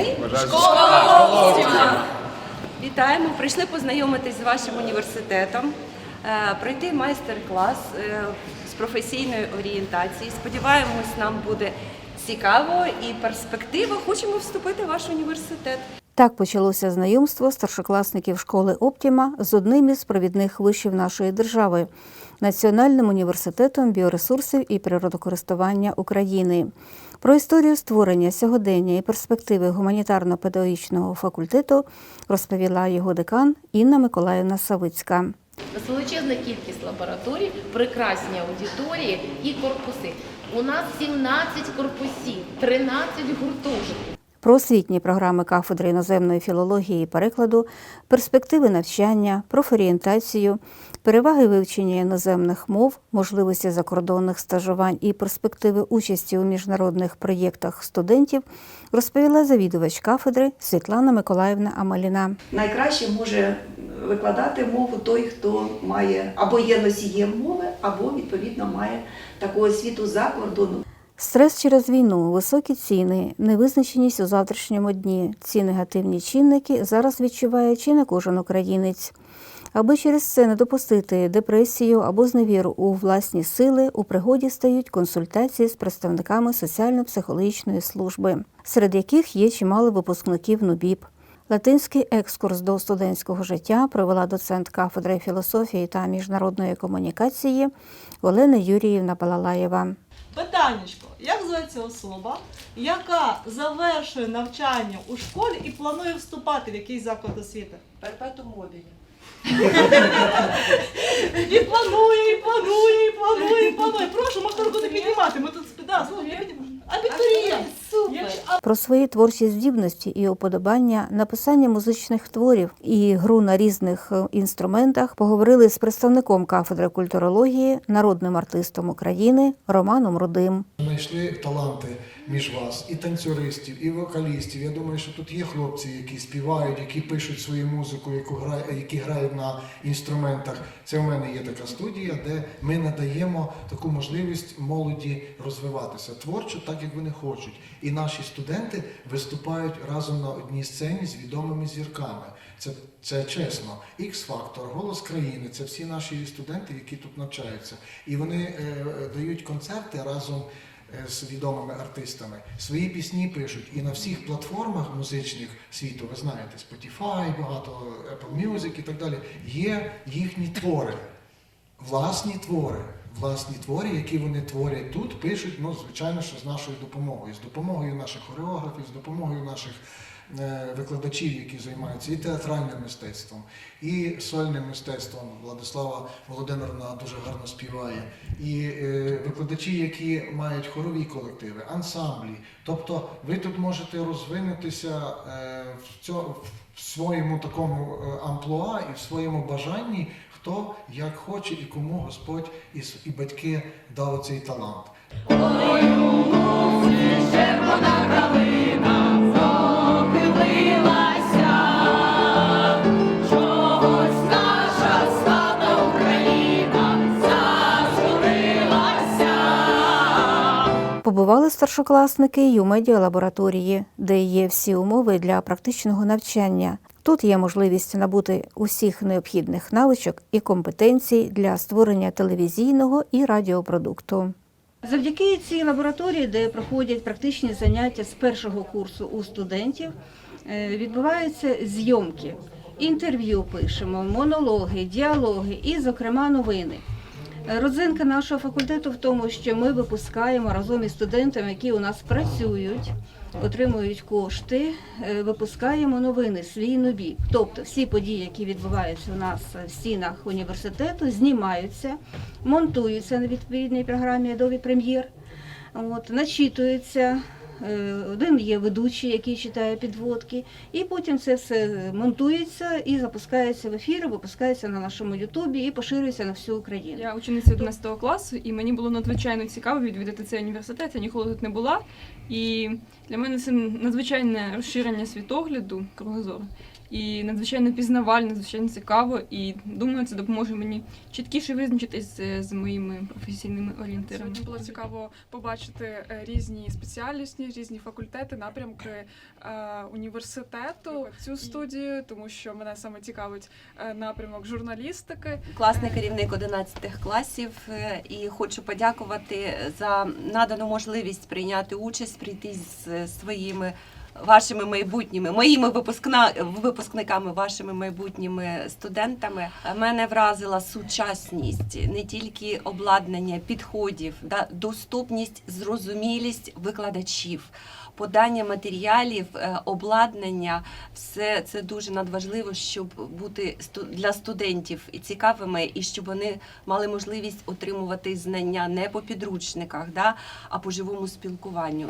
Ми школа Оптима. Вітаємо! Прийшли познайомитись з вашим університетом, е, пройти майстер-клас е, з професійної орієнтації. Сподіваємось, нам буде цікаво і перспектива. Хочемо вступити в ваш університет. Так почалося знайомство старшокласників школи Оптіма з одним із провідних вишів нашої держави Національним університетом біоресурсів і природокористування України. Про історію створення сьогодення і перспективи гуманітарно-педагогічного факультету розповіла його декан Інна Миколаївна Савицька. Величезна кількість лабораторій, прекрасні аудиторії і корпуси. У нас 17 корпусів, 13 гуртожитків. Про освітні програми кафедри іноземної філології і перекладу, перспективи навчання, профорієнтацію, переваги вивчення іноземних мов, можливості закордонних стажувань і перспективи участі у міжнародних проєктах студентів розповіла завідувач кафедри Світлана Миколаївна Амаліна. найкраще може викладати мову той, хто має або є носієм мови, або відповідно має таку освіту за кордоном. Стрес через війну, високі ціни, невизначеність у завтрашньому дні. Ці негативні чинники зараз відчуває чи не кожен українець. Аби через це не допустити депресію або зневіру у власні сили, у пригоді стають консультації з представниками соціально-психологічної служби, серед яких є чимало випускників НУБІП. Латинський екскурс до студентського життя провела доцент кафедри філософії та міжнародної комунікації Олена Юріївна Балалаєва. Питаннячко, як зветься особа, яка завершує навчання у школі і планує вступати в якийсь заклад освіти? Перпетум мобілі. І планує, і планує, і планує, і планує. Прошу, можна руку не піднімати. Ми тут да, слухай, я підніму. Абітурієнт. Про свої творчі здібності і уподобання, написання музичних творів і гру на різних е, інструментах поговорили з представником кафедри культурології, народним артистом України Романом Рудим. Знайшли таланти між вас, і танцюристів, і вокалістів. Я думаю, що тут є хлопці, які співають, які пишуть свою музику, яку гра... які грають на інструментах. Це у мене є така студія, де ми надаємо таку можливість молоді розвиватися творчо, так як вони хочуть. І наші студенти виступають разом на одній сцені з відомими зірками. Це, це чесно. X-Factor, Голос країни це всі наші студенти, які тут навчаються. І вони е, дають концерти разом з відомими артистами. Свої пісні пишуть і на всіх платформах музичних світу, ви знаєте, Spotify, багато Apple Music і так далі, є їхні твори, власні твори. Власні твори, які вони творять тут, пишуть, ну, звичайно, що з нашою допомогою, з допомогою наших хореографів, з допомогою наших е, викладачів, які займаються і театральним мистецтвом, і сольним мистецтвом. Владислава Володимирівна дуже гарно співає, і е, викладачі, які мають хорові колективи, ансамблі. Тобто ви тут можете розвинутися е, в, цьо, в своєму такому е, амплуа і в своєму бажанні, хто як хоче і кому Господь і, і батьки дали цей талант. Побували старшокласники й у медіалабораторії, де є всі умови для практичного навчання. Тут є можливість набути усіх необхідних навичок і компетенцій для створення телевізійного і радіопродукту. Завдяки цій лабораторії, де проходять практичні заняття з першого курсу у студентів, е, відбуваються зйомки, інтерв'ю пишемо, монологи, діалоги і, зокрема, новини. Е, Родзинка нашого факультету в тому, що ми випускаємо разом із студентами, які у нас працюють, отримують кошти, е, випускаємо новини, свій нові. Тобто всі події, які відбуваються у нас в стінах університету, знімаються, монтуються на відповідній програмі Adobe Premiere, от, начитуються. Е, Один є ведучий, який читає підводки, і потім це все монтується і запускається в ефір, випускається на нашому Ютубі і поширюється на всю Україну. Я учениця 11 класу, і мені було надзвичайно цікаво відвідати цей університет. Я ніколи тут не була. І для мене це надзвичайне розширення світогляду, кругозору. І надзвичайно пізнавально, надзвичайно цікаво. І думаю, це допоможе мені чіткіше визначитись з, з моїми професійними орієнтирами. Сьогодні було цікаво побачити е, різні спеціальності, різні факультети, напрямки е, університету, цю студію, тому що мене саме цікавить е, напрямок журналістики. класний керівник 11 класів е, і хочу подякувати за надану можливість прийняти участь, прийти з своїми вашими майбутніми, моїми випускна, випускниками, вашими майбутніми студентами. Мене вразила сучасність, не тільки обладнання, підходів, да, доступність, зрозумілість викладачів. Подання матеріалів, е, обладнання, все це дуже надважливо, щоб бути для студентів і цікавими, і щоб вони мали можливість отримувати знання не по підручниках, да, а по живому спілкуванню.